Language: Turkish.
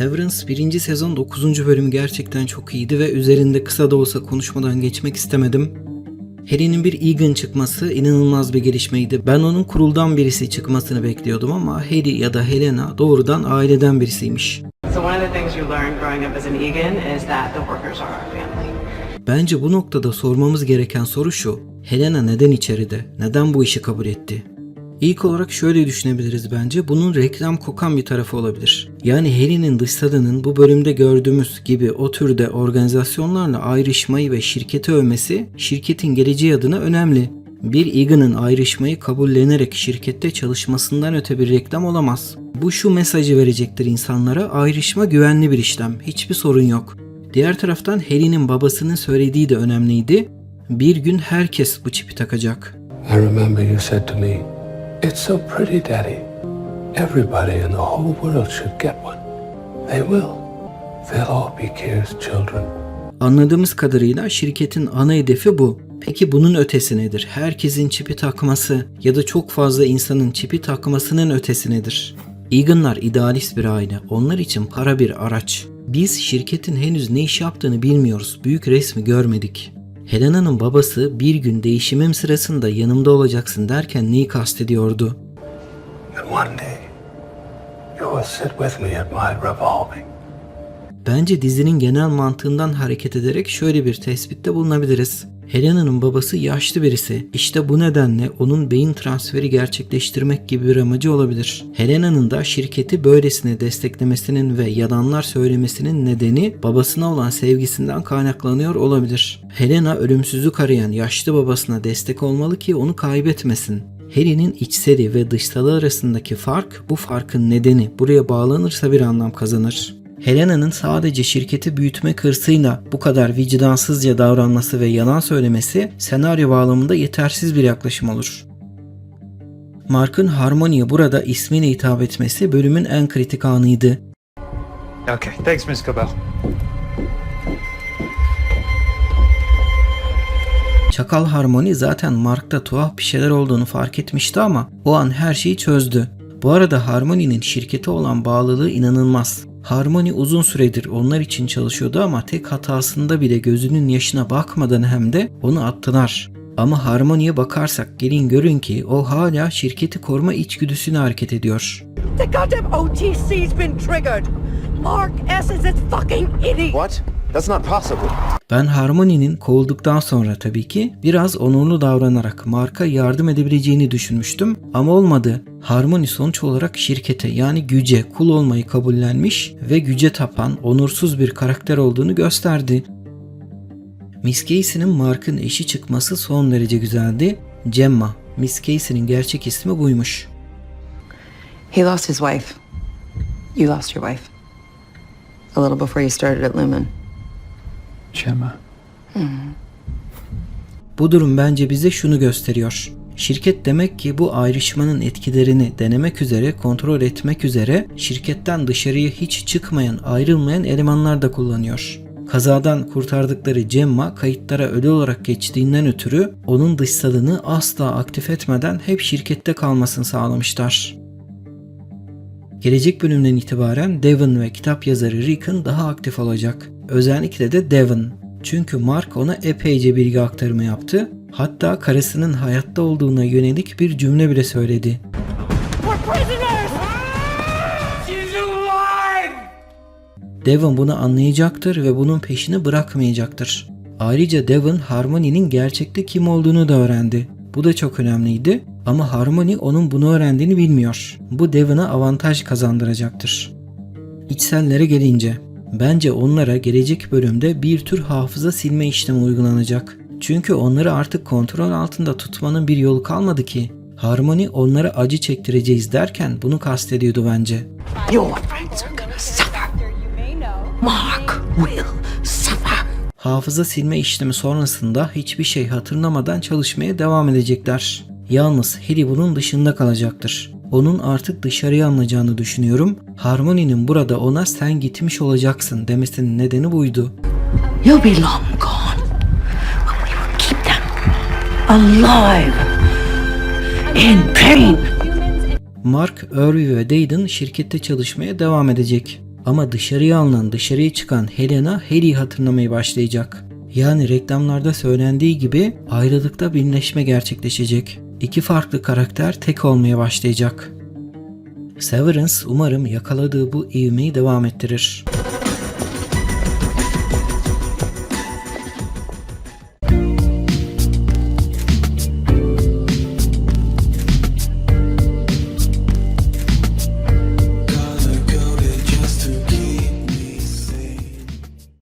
Severance 1. sezon 9. bölümü gerçekten çok iyiydi ve üzerinde kısa da olsa konuşmadan geçmek istemedim. Harry'nin bir Egan çıkması inanılmaz bir gelişmeydi. Ben onun kuruldan birisi çıkmasını bekliyordum ama Harry ya da Helena doğrudan aileden birisiymiş. So one of the things you learn growing up as an Egan is that the workers are our family. Bence bu noktada sormamız gereken soru şu. Helena neden içeride? Neden bu işi kabul etti? İlk olarak şöyle düşünebiliriz bence. Bunun reklam kokan bir tarafı olabilir. Yani Harry'nin dışladığının bu bölümde gördüğümüz gibi o türde organizasyonlarla ayrışmayı ve şirketi övmesi şirketin geleceği adına önemli. Bir Egan'ın ayrışmayı kabullenerek şirkette çalışmasından öte bir reklam olamaz. Bu şu mesajı verecektir insanlara ayrışma güvenli bir işlem. Hiçbir sorun yok. Diğer taraftan Harry'nin babasının söylediği de önemliydi. Bir gün herkes bu çipi takacak. I remember you said to me, It's so pretty, Daddy. Everybody in the whole world should get one. They will. They'll all be Kira's children. Anladığımız kadarıyla şirketin ana hedefi bu. Peki bunun ötesi nedir? Herkesin çipi takması ya da çok fazla insanın çipi takmasının ötesi nedir? Egan'lar idealist bir aile. Onlar için para bir araç. Biz şirketin henüz ne iş yaptığını bilmiyoruz. Büyük resmi görmedik. Helena'nın babası bir gün değişimim sırasında yanımda olacaksın derken neyi kastediyordu? Bence dizinin genel mantığından hareket ederek şöyle bir tespitte bulunabiliriz. Helena'nın babası yaşlı birisi. İşte bu nedenle onun beyin transferi gerçekleştirmek gibi bir amacı olabilir. Helena'nın da şirketi böylesine desteklemesinin ve yalanlar söylemesinin nedeni babasına olan sevgisinden kaynaklanıyor olabilir. Helena ölümsüzlük arayan yaşlı babasına destek olmalı ki onu kaybetmesin. Harry'nin içseli ve dışsalı arasındaki fark bu farkın nedeni buraya bağlanırsa bir anlam kazanır. Helena'nın sadece şirketi büyütmek hırsıyla bu kadar vicdansızca davranması ve yalan söylemesi senaryo bağlamında yetersiz bir yaklaşım olur. Mark'ın Harmony'ye burada ismiyle hitap etmesi bölümün en kritik anıydı. Okay, thanks, Miss Cobell. Çakal Harmony zaten Mark'ta tuhaf bir şeyler olduğunu fark etmişti ama o an her şeyi çözdü. Bu arada Harmony'nin şirkete olan bağlılığı inanılmaz. Harmony uzun süredir onlar için çalışıyordu ama tek hatasında bile gözünün yaşına bakmadan hem de onu attılar. Ama Harmony'ye bakarsak gelin görün ki o hala şirketi koruma içgüdüsüne hareket ediyor. The goddamn OTC's been triggered. Mark S is a fucking idiot. What? That's not possible. Ben Harmony'nin kovulduktan sonra tabii ki biraz onurlu davranarak Mark'a yardım edebileceğini düşünmüştüm ama olmadı. Harmony sonuç olarak şirkete yani güce kul olmayı kabullenmiş ve güce tapan onursuz bir karakter olduğunu gösterdi. Miss Casey'nin Mark'ın eşi çıkması son derece güzeldi. Gemma, Miss Casey'nin gerçek ismi buymuş. He lost his wife. You lost your wife. A little before you started at Lumen. Gemma. Bu durum bence bize şunu gösteriyor. Şirket demek ki bu ayrışmanın etkilerini denemek üzere, kontrol etmek üzere şirketten dışarıya hiç çıkmayan, ayrılmayan elemanlar da kullanıyor. Kazadan kurtardıkları Gemma kayıtlara ölü olarak geçtiğinden ötürü onun dışsalını asla aktif etmeden hep şirkette kalmasını sağlamışlar. Gelecek bölümden itibaren Devon ve kitap yazarı Rickon daha aktif olacak. Özellikle de Devon. Çünkü Mark ona epeyce bilgi aktarımı yaptı. Hatta karısının hayatta olduğuna yönelik bir cümle bile söyledi. Devon bunu anlayacaktır ve bunun peşini bırakmayacaktır. Ayrıca Devon Harmony'nin gerçekte kim olduğunu da öğrendi. Bu da çok önemliydi ama Harmony onun bunu öğrendiğini bilmiyor. Bu Devon'a avantaj kazandıracaktır. İçsellere gelince, bence onlara gelecek bölümde bir tür hafıza silme işlemi uygulanacak. Çünkü onları artık kontrol altında tutmanın bir yolu kalmadı ki. Harmony onlara acı çektireceğiz derken bunu kastediyordu bence. Your friends are gonna suffer. Mark will suffer. Hafıza silme işlemi sonrasında hiçbir şey hatırlamadan çalışmaya devam edecekler. Yalnız Harry bunun dışında kalacaktır. Onun artık dışarıya alınacağını düşünüyorum. Harmony'nin burada ona sen gitmiş olacaksın demesinin nedeni buydu. You'll be long gone. But we will keep them alive. In pain. Mark, Irvy ve Dayton şirkette çalışmaya devam edecek. Ama dışarıya alınan, dışarıya çıkan Helena Harry'i hatırlamayı başlayacak. Yani reklamlarda söylendiği gibi ayrılıkta birleşme gerçekleşecek. İki farklı karakter tek olmaya başlayacak. Severance umarım yakaladığı bu ivmeyi devam ettirir.